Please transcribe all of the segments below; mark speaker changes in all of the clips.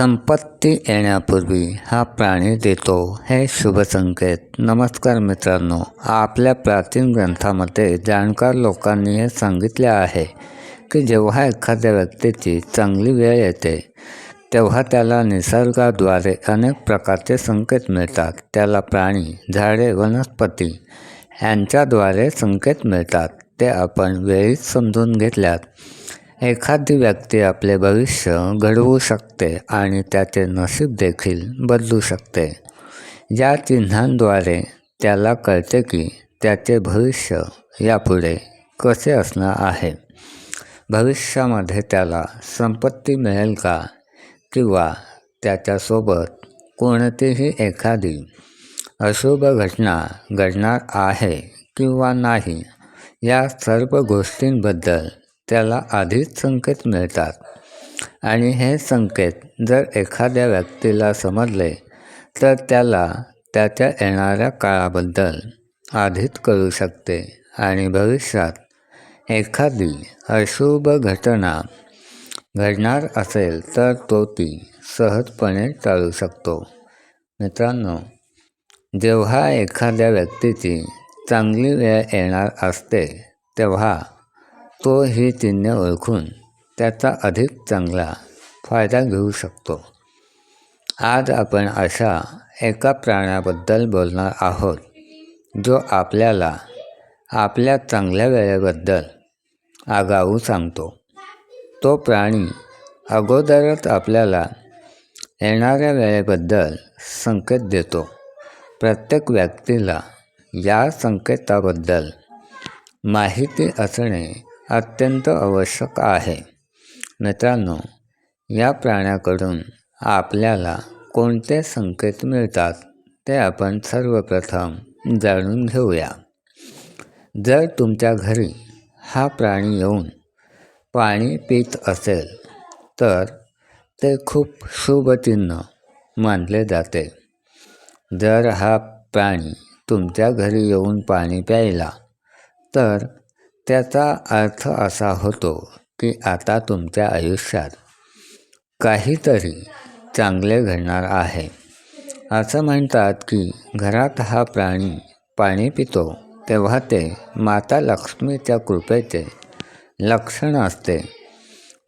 Speaker 1: संपत्ती येण्यापूर्वी हा प्राणी देतो हे शुभसंकेत नमस्कार मित्रांनो आपल्या प्राचीन ग्रंथामध्ये जाणकार लोकांनी हे सांगितले आहे की जेव्हा एखाद्या व्यक्तीची चांगली वेळ येते तेव्हा त्याला निसर्गाद्वारे अनेक प्रकारचे संकेत मिळतात. त्याला प्राणी झाडे वनस्पती यांच्याद्वारे संकेत मिळतात. ते आपण वेळीच समजून घेतल्यात. एखादी व्यक्ती आपले भविष्य घडवू शकते आणि त्याचे नशीब देखील बदलू शकते. या चिन्हांद्वारे त्याला कळते की त्याचे भविष्य यापुढे कसे असणार आहे. भविष्यामध्ये त्याला संपत्ती मिळेल का? किंवा त्याच्यासोबत कोणतीही एखादी अशुभ घटना घडणार आहे किंवा नाही? या सर्व गोष्टींबद्दल त्याला आधीच संकेत मिळतात. आणि हे संकेत जर एखाद्या व्यक्तीला समजले तर त्याला त्याच्या येणाऱ्या काळाबद्दल आधीच कळू शकते आणि भविष्यात एखादी अशुभ घटना घडणार असेल तर तो ती सहजपणे टाळू शकतो. मित्रांनो जेव्हा एखाद्या व्यक्तीची चांगली वेळ येणार असते तेव्हा तो ही चिन्हे ओळखून त्याचा अधिक चांगला फायदा घेऊ शकतो. आज आपण अशा एका प्राण्याबद्दल बोलणार आहोत जो आपल्याला आपल्या चांगल्या वेळेबद्दल आगाऊ सांगतो. तो प्राणी अगोदरच आपल्याला येणाऱ्या वेळेबद्दल संकेत देतो. प्रत्येक व्यक्तीला या संकेताबद्दल माहिती असणे अत्यंत आवश्यक आहे. मित्रांनो या प्राण्याकडून आपल्याला कोणते संकेत मिळतात ते आपण सर्वप्रथम जाणून घेऊया. जर तुमच्या घरी हा प्राणी येऊन पाणी पित असेल तर ते खूप शुभचिन्ह मानले जाते. जर हा प्राणी तुमच्या घरी येऊन पाणी प्यायला तर त्याचा अर्थ असा होतो की आता तुमच्या आयुष्यात काहीतरी चांगले घडणार आहे. असं म्हणतात की घरात हा प्राणी पाणी पितो तेव्हा ते माता लक्ष्मीच्या कृपेचे लक्षण असते.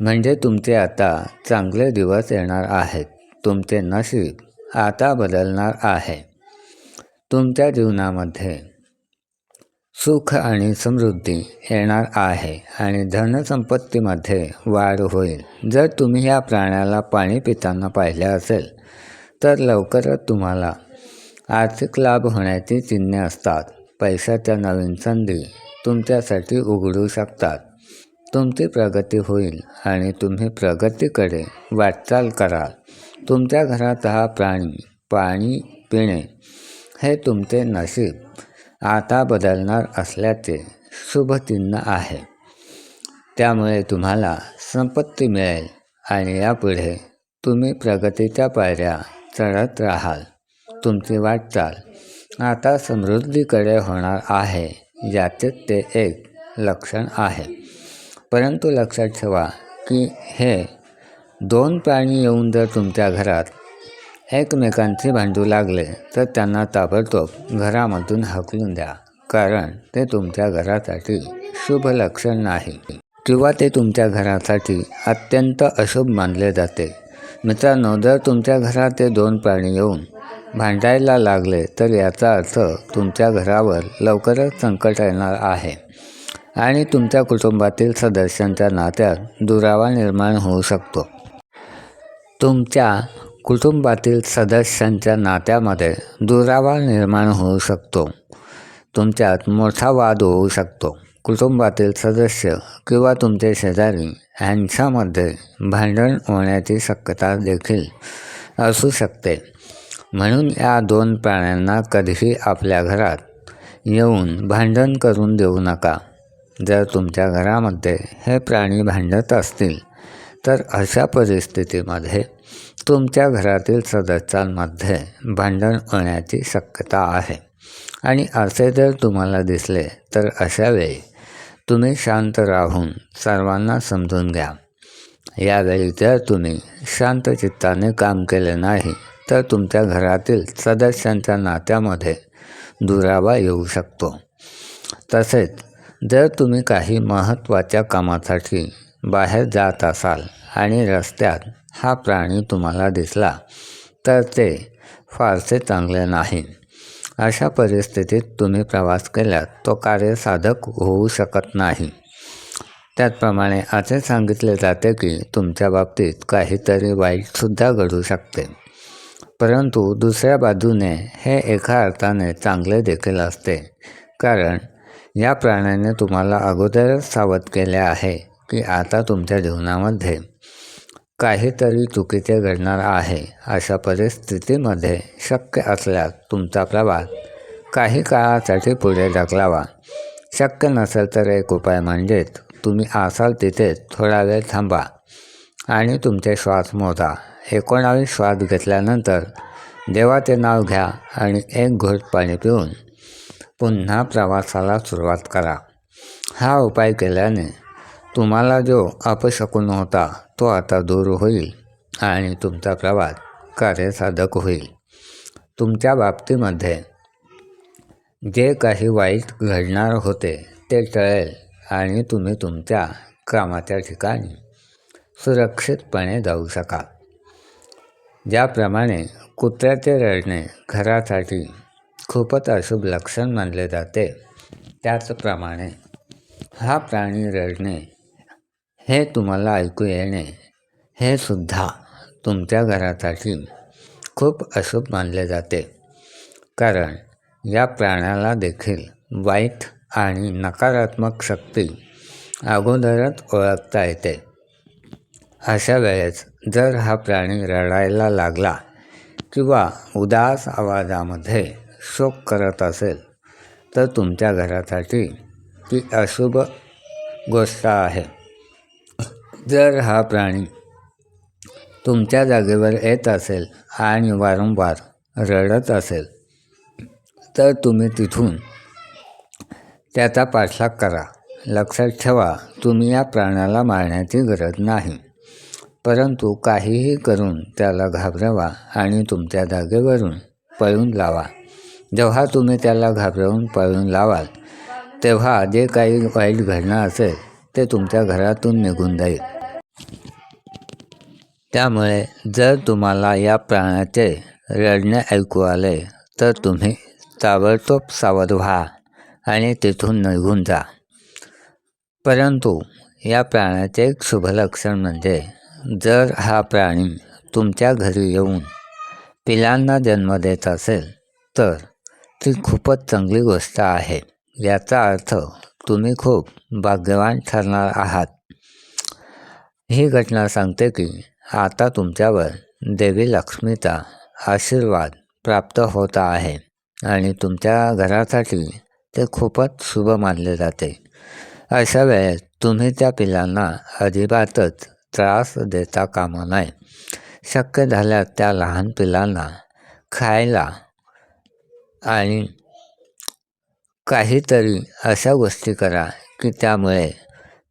Speaker 1: म्हणजे तुमचे आता चांगले दिवस येणार आहेत. तुमचे नशीब आता बदलणार आहे. तुमच्या जीवनामध्ये सुख आणि समृद्धी येणार आहे आणि धनसंपत्तीमध्ये वाढ होईल. जर तुम्ही या प्राण्याला पाणी पिताना पाहिले असेल तर लवकरच तुम्हाला आर्थिक लाभ होण्याची चिन्हे असतात. पैशाच्या नवीन संधी तुमच्यासाठी उघडू शकतात. तुमची प्रगती होईल आणि तुम्ही प्रगतीकडे वाटचाल कराल. तुमच्या घरात हा प्राणी पाणी पिणे हे तुमचे नशीब आता बदलणार असल्याचे शुभचिन्ह आहे. त्यामुळे तुम्हाला संपत्ती मिळेल आणि यापुढे तुम्ही प्रगतीच्या पायऱ्या चढत राहाल. तुमची वाटचाल आता समृद्धीकडे होणार आहे याचे ते एक लक्षण आहे. परंतु लक्षात ठेवा की हे दोन प्राणी येऊन जर तुमच्या घरात एकमेकांचे भांडू लागले तर त्यांना ताबडतोब घरामधून हकलून द्या कारण ते तुमच्या घरासाठी शुभ लक्षण नाही. किंवा ते तुमच्या घरासाठी अत्यंत अशुभ मानले जाते. मित्रांनो जर तुमच्या घरात ते दोन प्राणी येऊन भांडायला लागले तर याचा अर्थ तुमच्या घरावर लवकरच संकट येणार आहे. आणि तुमच्या कुटुंबातील सदस्यांच्या नात्यात दुरावा निर्माण होऊ शकतो. तुमच्या कुटुंबातील सदस्यांच्या नात्यामध्ये दुरावा निर्माण होऊ शकतो. तुमच्यात मोठा वाद होऊ शकतो. कुटुंबातील सदस्य किंवा तुमचे शेजारी यांच्यामध्ये भांडण होण्याची शक्यता देखील असू शकते. म्हणून या दोन प्राण्यांना कधीही आपल्या घरात येऊन भांडण करून देऊ नका. जर तुमच्या घरामध्ये हे प्राणी भांडत असतील तर अशा परिस्थितीमध्ये तुमच्या घरातील सदस्यांमध्ये भांडण होण्याची शक्यता आहे. आणि असे जर तुम्हाला दिसले तर अशावेळी तुम्ही शांत राहून सर्वांना समजून घ्या. यावेळी जर तुम्ही शांत चित्ताने काम केले नाही तर तुमच्या घरातील सदस्यांच्या नात्यामध्ये दुरावा येऊ शकतो. तसेच जर तुम्ही काही महत्त्वाच्या कामासाठी बाहेर जात असाल आणि रस्त्यात हा प्राणी तुम्हाला दिसला तर ते फारसे चांगले नाही. अशा परिस्थितीत तुम्ही प्रवास केल्यास तो कार्यसाधक होऊ शकत नाही. त्याचप्रमाणे असे सांगितले जाते की तुमच्या बाबतीत काहीतरी वाईटसुद्धा घडू शकते. परंतु दुसऱ्या बाजूने हे एका अर्थाने चांगले देखील असते. कारण या प्राण्याने तुम्हाला अगोदरच सावध केले आहे की आता तुमच्या जीवनामध्ये काहीतरी चुकीचे घडणार आहे अशा परिस्थितीमध्ये शक्य असल्यास तुमचा प्रवास काही काळासाठी पुढे ढकलावा. शक्य नसेल तर एक उपाय म्हणजेच तुम्ही असाल तिथे थोडा वेळ थांबा आणि तुमचे श्वास मोजा. एकोणावीस श्वास घेतल्यानंतर देवाचे नाव घ्या आणि एक घोट पाणी पिऊन पुन्हा प्रवासाला सुरुवात करा. हा उपाय केल्याने तुम्हाला जो अपशकून होता तो आता दूर होईल आणि तुमचा प्रवास कार्यसाधक होईल. तुमच्या बाबतीमध्ये जे काही वाईट घडणार होते ते टळेल आणि तुम्ही तुमच्या कामाच्या ठिकाणी सुरक्षितपणे जाऊ शकाल ज्याप्रमाणे कुत्र्याचे रडणे घरासाठी खूपच अशुभ लक्षण मानले जाते त्याचप्रमाणे हा प्राणी रडणे हे तुम्हाला ऐकू येणे हे सुद्धा तुमच्या घरासाठी खूप अशुभ मानले जाते. कारण या प्राण्याला देखील वाईट आणि नकारात्मक शक्ती अगोदरच ओळखता येते. अशा वेळेस जर हा प्राणी रडायला लागला किंवा उदास आवाजामध्ये शोक करत असेल तर तुमच्या घरासाठी ती अशुभ गोष्ट आहे. जर हा प्राणी तुमच्या जागेवर येत असेल आणि वारंवार रडत असेल तर तुम्ही तिथून त्याचा पाठलाग करा. लक्षात ठेवा तुम्ही या प्राण्याला मारण्याची गरज नाही. परंतु काहीही करून त्याला घाबरवा आणि तुमच्या जागेवरून पळून लावा. जेव्हा तुम्ही त्याला घाबरवून पळून लावाल तेव्हा जे काही वाईट घडणं असेल ते तुमच्या घरातून निघून जाईल. त्यामुळे जर तुम्हाला या प्राण्याचे रडणे ऐकू आले तर तुम्ही ताबडतोब सावध व्हा आणि तिथून निघून जा. परंतु या प्राण्याचे एक शुभलक्षण म्हणजे जर हा प्राणी तुमच्या घरी येऊन पिलांना जन्म देत असेल तर ती खूपच चांगली गोष्ट आहे. याचा अर्थ तुम्ही खूप भाग्यवान ठरणार आहात. ही घटना सांगते की आता तुमच्यावर देवी लक्ष्मीचा आशीर्वाद प्राप्त होत आहे आणि तुमच्या घरासाठी ते खूपच शुभ मानले जाते. अशा वेळेस तुम्ही त्या पिलांना अजिबातच त्रास देता कामा नये. शक्य झाल्यास त्या लहान पिलांना खायला आणि काहीतरी अशा गोष्टी करा की त्यामुळे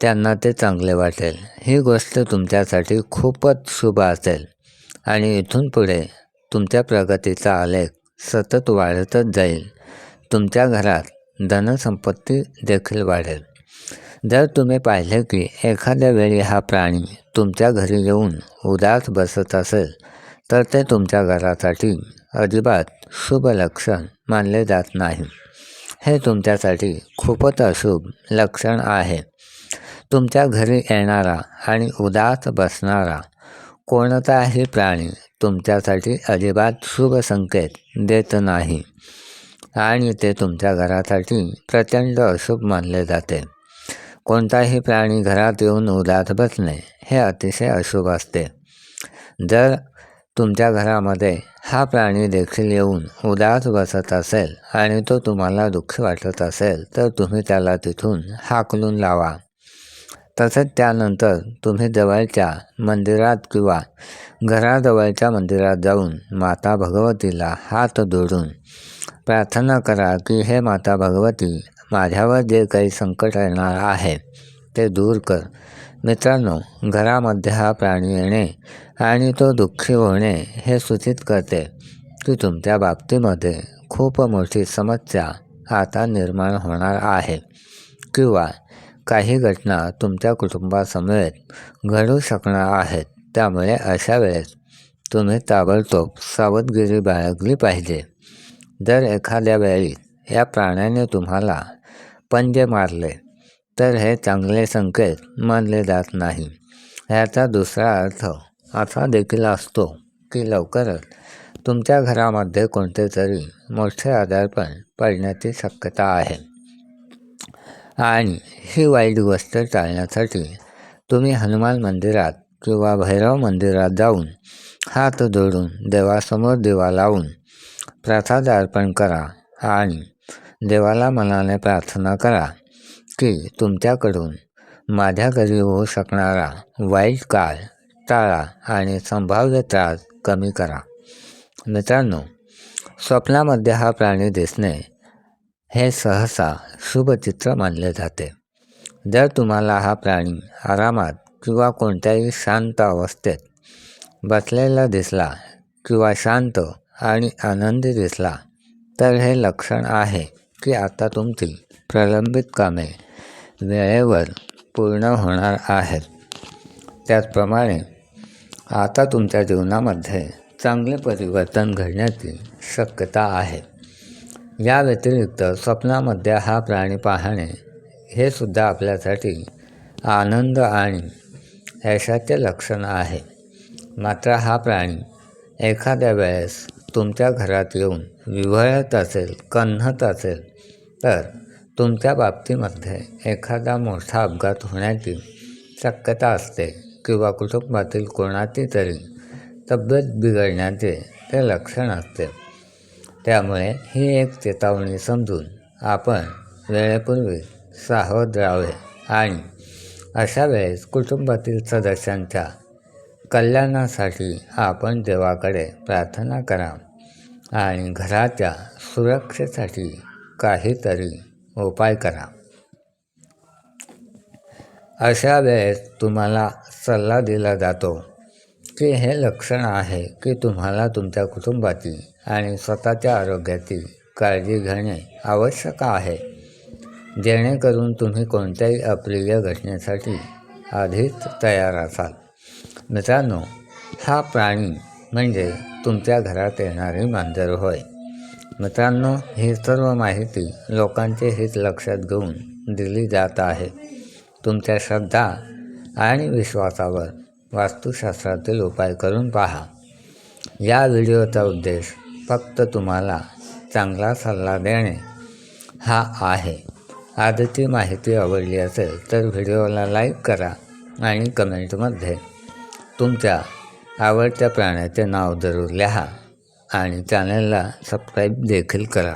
Speaker 1: त्यांना ते चांगले वाटेल. ही गोष्ट तुमच्यासाठी खूपच शुभ असेल. आणि इथून पुढे तुमच्या प्रगतीचा आलेख सतत वाढतच जाईल. तुमच्या घरात धनसंपत्ती देखील वाढेल. जर तुम्ही पाहिले की एखाद्या वेळी हा प्राणी तुमच्या घरी येऊन उदास बसत असेल तर ते तुमच्या घरासाठी अजिबात शुभ लक्षण मानले जात नाही. हे तुमच्यासाठी खूपच अशुभ लक्षण आहे. तुमच्या घरी येणारा आणि उदास बसणारा कोणताही प्राणी तुमच्यासाठी अजिबात शुभ संकेत देत नाही आणि ते तुमच्या घरासाठी प्रचंड अशुभ मानले जाते. कोणताही प्राणी घरात येऊन उदास बसणे हे अतिशय अशुभ असते. जर तुमच्या घरामध्ये हा प्राणी देखील येऊन उदास बसत असेल आणि तो तुम्हाला दुःखी वाटत असेल तर तुम्ही त्याला तिथून हाकलून लावा. तसेच त्यानंतर तुम्ही जवळच्या मंदिरात किंवा घराजवळच्या मंदिरात जाऊन माता भगवतीला हात जोडून प्रार्थना करा की हे माता भगवती माझ्यावर जे काही संकट येणार आहे ते दूर कर. मित्रांनो घरामध्ये हा प्राणी येणे आणि तो दुःखी होणे हे सूचित करते की तुमच्या बाबतीमध्ये खूप मोठी समस्या आता निर्माण होणार आहे किंवा काही घटना तुमच्या कुटुंबासमवेत घडू शकणार आहेत. त्यामुळे अशा वेळेस तुम्ही ताबडतोब सावधगिरी बाळगली पाहिजे. जर एखाद्या वेळी या प्राण्याने तुम्हाला पंजे मारले तर हे चांगले संकेत मानले जात नाही. ह्याचा दुसरा अर्थ असा देखील असतो की लवकरच तुमच्या घरामध्ये कोणते तरी मोठे आजारपण पडण्याची शक्यता आहे. आणि ही वाईट गोष्ट टाळण्यासाठी तुम्ही हनुमान मंदिरात किंवा भैरव मंदिरात जाऊन हात जोडून देवासमोर दिवा लावून प्रसाद अर्पण करा आणि देवाला मनाने प्रार्थना करा. की तुमच्याकडून माझ्या घरी होऊ शकणारा वाईट काळ टाळा आणि संभाव्य त्रास कमी करा. मित्रांनो स्वप्नामध्ये हा प्राणी दिसणे हे सहसा शुभचित्र मानले जाते. जर तुम्हाला हा प्राणी आरामात किंवा कोणत्याही शांत अवस्थेत बसलेला दिसला किंवा शांत आणि आनंदी दिसला तर हे लक्षण आहे की आता तुमची प्रलंबित कामे वेळेवर पूर्ण होणार आहेत. त्याचप्रमाणे आता तुमच्या जीवनामध्ये चांगले परिवर्तन घडण्याची शक्यता आहे. या व्यतिरिक्त स्वप्नामध्ये हा प्राणी पाहणे हे सुद्धा आपल्यासाठी आनंद आणि यशाचे लक्षण आहे. मात्र हा प्राणी एखाद्या वेळेस तुमच्या घरात येऊन विव्हळत असेल कन्हत असेल तर तुमच्या बाबतीमध्ये एखादा मोठा अपघात होण्याची शक्यता असते किंवा कुटुंबातील कोणाची तरी तब्येत बिघडण्याचे ते लक्षण असते. त्यामुळे ही एक चेतावणी समजून आपण वेळेपूर्वी सावध राहावे आणि अशा वेळेस कुटुंबातील सदस्यांच्या कल्याणासाठी आपण देवाकडे प्रार्थना करा आणि घराच्या सुरक्षेसाठी काहीतरी उपाय करा. अशा वेळेस तुम्हाला सल्ला दिला जातो की हे लक्षण आहे की तुम्हाला तुमच्या कुटुंबातील आणि स्वतःच्या आरोग्याची काळजी घेणे आवश्यक आहे. जेणेकरून तुम्ही कोणत्याही अप्रिय घटनेसाठी आधीच तयार असाल. मित्रांनो हा प्राणी म्हणजे तुमच्या घरात येणारी मांजर होय. मित्रांनो ही सर्व माहिती लोकांचे हित लक्षात घेऊन दिली जात आहे. तुमच्या श्रद्धा आणि विश्वासावर वास्तुशास्त्रातील उपाय करून पहा. या व्हिडिओचा उद्देश फक्त तुम्हाला चांगला सल्ला देणे हा आहे. आजची माहिती आवडली असेल तर व्हिडिओला लाईक करा आणि कमेंटमध्ये तुमच्या आवडत्या प्राण्याचे नाव जरूर लिहा. आणि चॅनलला सबस्क्राईब देखील करा.